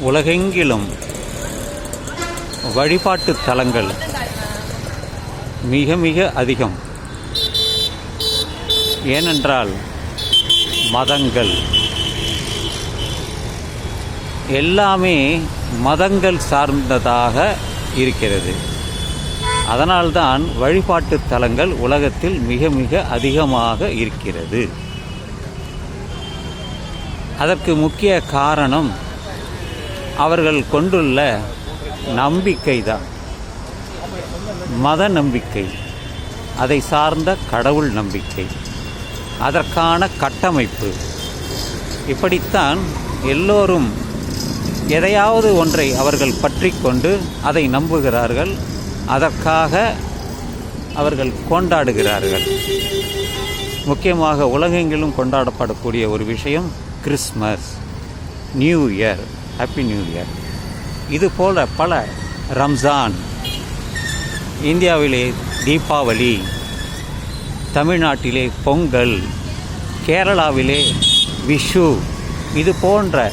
உலகெங்கிலும் வழிபாட்டு தலங்கள் மிக மிக அதிகம். ஏனென்றால் மதங்கள். எல்லாமே மதங்கள் சார்ந்ததாக இருக்கிறது. அதனால்தான் வழிபாட்டு தலங்கள் உலகத்தில் மிக மிக அதிகமாக இருக்கிறது. அதற்கு முக்கிய காரணம் அவர்கள் கொண்டுள்ள நம்பிக்கை தான் மத நம்பிக்கை. அதை சார்ந்த கடவுள் நம்பிக்கை. அதற்கான கட்டமைப்பு. இப்படித்தான் எல்லோரும் எதையாவது ஒன்றை அவர்கள் பற்றி கொண்டு அதை நம்புகிறார்கள். அதற்காக அவர்கள் கொண்டாடுகிறார்கள். முக்கியமாக உலகெங்கிலும் கொண்டாடப்படக்கூடிய ஒரு விஷயம் Christmas new year. Happy new year இது போல பல ரம்ஜான் இந்தியாவிலே தீபாவளி தமிழ்நாட்டிலே பொங்கல் கேரளாவிலே விஷு இது போன்ற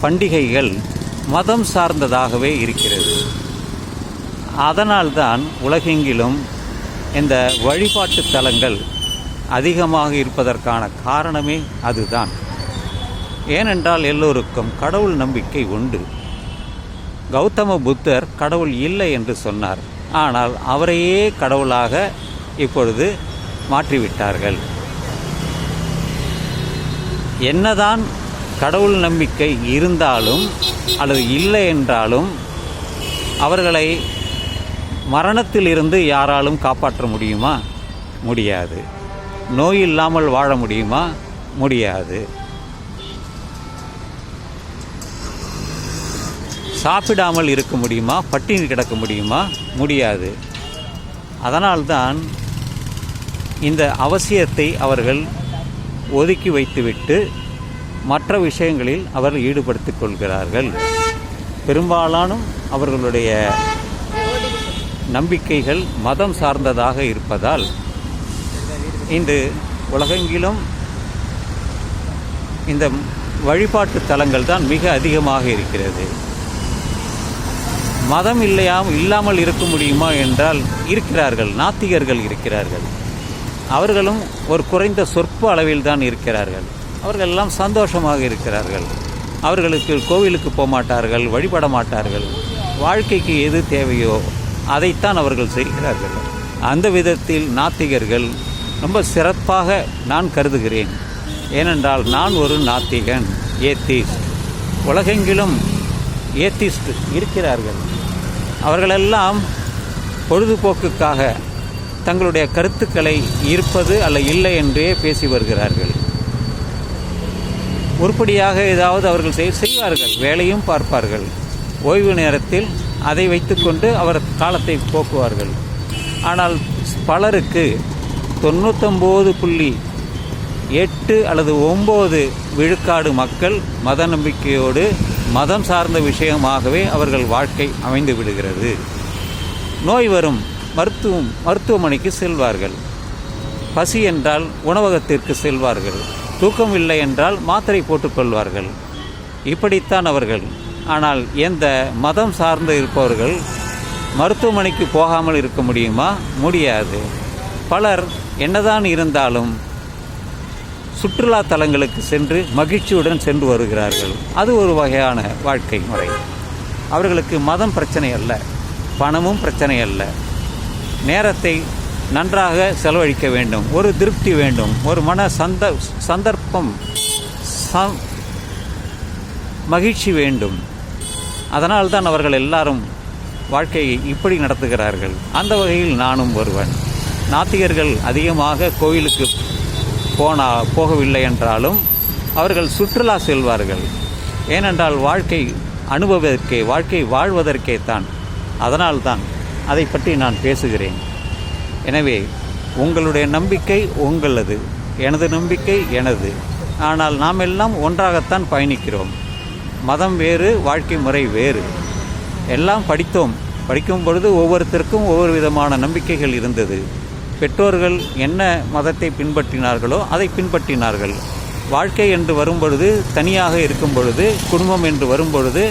பண்டிகைகள் மதம் சார்ந்ததாகவே இருக்கிறது. அதனால்தான் உலகெங்கிலும் இந்த வழிபாட்டு தலங்கள் அதிகமாக இருப்பதற்கான காரணமே அதுதான். ஏனென்றால் எல்லோருக்கும் கடவுள் நம்பிக்கை உண்டு. கௌதம புத்தர் கடவுள் இல்லை என்று சொன்னார். ஆனால் அவரையே கடவுளாக இப்பொழுது மாற்றிவிட்டார்கள். என்னதான் கடவுள் நம்பிக்கை இருந்தாலும் அல்லது இல்லை என்றாலும் அவர்களை மரணத்திலிருந்து யாராலும் காப்பாற்ற முடியுமா? முடியாது. நோய் இல்லாமல் வாழ முடியுமா? முடியாது. சாப்பிடாமல் இருக்க முடியுமா? பட்டினி கிடக்க முடியுமா? முடியாது. அதனால்தான் இந்த அவசியத்தை அவர்கள் ஒதுக்கி வைத்துவிட்டு மற்ற விஷயங்களில் அவர்கள் ஈடுபடுத்திக் கொள்கிறார்கள். பெரும்பாலானும் அவர்களுடைய நம்பிக்கைகள் மதம் சார்ந்ததாக இருப்பதால் இன்று உலகெங்கிலும் இந்த வழிபாட்டு தலங்கள் தான் மிக அதிகமாக இருக்கிறது. மதம் இல்லையாம் இல்லாமல் இருக்க முடியுமா என்றால் இருக்கிறார்கள் நாத்திகர்கள் இருக்கிறார்கள். அவர்களும் ஒரு குறைந்த சொற்ப அளவில் தான் இருக்கிறார்கள். அவர்கள் எல்லாம் சந்தோஷமாக இருக்கிறார்கள். அவர்களுக்கு கோவிலுக்கு போக மாட்டார்கள் வழிபட மாட்டார்கள். வாழ்க்கைக்கு எது தேவையோ அதைத்தான் அவர்கள் செய்கிறார்கள். அந்த விதத்தில் நாத்திகர்கள் ரொம்ப சிறப்பாக நான் கருதுகிறேன். ஏனென்றால் நான் ஒரு நாத்திகன் ஏத்திஸ்ட். உலகெங்கிலும் ஏத்திஸ்ட் இருக்கிறார்கள். அவர்களெல்லாம் பொழுதுபோக்குக்காக தங்களுடைய கருத்துக்களை ஈர்ப்பது அல்ல இல்லை என்றே பேசி வருகிறார்கள். உருப்படியாக ஏதாவது அவர்கள் செய் செய்வார்கள் வேலையும் பார்ப்பார்கள். ஓய்வு நேரத்தில் அதை வைத்துக்கொண்டு அவர் காலத்தை போக்குவார்கள். ஆனால் பலருக்கு தொண்ணூத்தொம்பது புள்ளி எட்டு அல்லது ஒம்பது விழுக்காடு மக்கள் மத நம்பிக்கையோடு மதம் சார்ந்த விஷயமாகவே அவர்கள் வாழ்க்கை அமைந்து விடுகிறது. நோய் வரும் மருத்துவம் மருத்துவமனைக்கு செல்வார்கள். பசி என்றால் உணவகத்திற்கு செல்வார்கள். தூக்கம் இல்லை என்றால் மாத்திரை போட்டுக்கொள்வார்கள் இப்படித்தான் அவர்கள். ஆனால் எந்த மதம் சார்ந்து இருப்பவர்கள் மருத்துவமனைக்கு போகாமல் இருக்க முடியுமா? முடியாது. பலர் என்னதான் இருந்தாலும் சுற்றுலா தலங்களுக்கு சென்று மகிழ்ச்சியுடன் சென்று வருகிறார்கள். அது ஒரு வகையான வாழ்க்கை முறை. அவர்களுக்கு மதம் பிரச்சனை அல்ல பணமும் பிரச்சனை அல்ல. நேரத்தை நன்றாக செலவழிக்க வேண்டும் ஒரு திருப்தி வேண்டும் ஒரு மன சந்த சந்தர்ப்பம் ச- மகிழ்ச்சி வேண்டும். அதனால்தான் அவர்கள் எல்லாரும் வாழ்க்கையை இப்படி நடத்துகிறார்கள். அந்த வகையில் நானும் ஒருவன். நாத்திகர்கள் அதிகமாக கோயிலுக்கு போனா போகவில்லை என்றாலும் அவர்கள் சுற்றுலா செல்வார்கள். ஏனென்றால் வாழ்க்கை அனுபவதற்கே வாழ்க்கை வாழ்வதற்கே தான். அதனால்தான் அதை பற்றி நான் பேசுகிறேன். எனவே உங்களுடைய நம்பிக்கை உங்களது எனது நம்பிக்கை எனது. ஆனால் நாம் எல்லாம் ஒன்றாகத்தான் பயணிக்கிறோம். மதம் வேறு வாழ்க்கை முறை வேறு. எல்லாம் படித்தோம். படிக்கும் பொழுது ஒவ்வொருத்தருக்கும் ஒவ்வொரு விதமான நம்பிக்கைகள் இருந்தது. பெற்றோர்கள் என்ன மதத்தை பின்பற்றினார்களோ அதை பின்பற்றினார்கள். வாழ்க்கை என்று வரும்பொழுது தனியாக இருக்கும் பொழுது குடும்பம் என்று வரும்பொழுது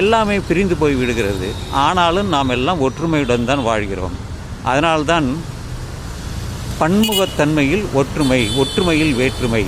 எல்லாமே பிரிந்து போய் விடுகிறது. ஆனாலும் நாம் எல்லாம் ஒற்றுமையுடன் தான் வாழ்கிறோம். அதனால்தான் பன்முகத்தன்மையில் ஒற்றுமை ஒற்றுமையில் வேற்றுமை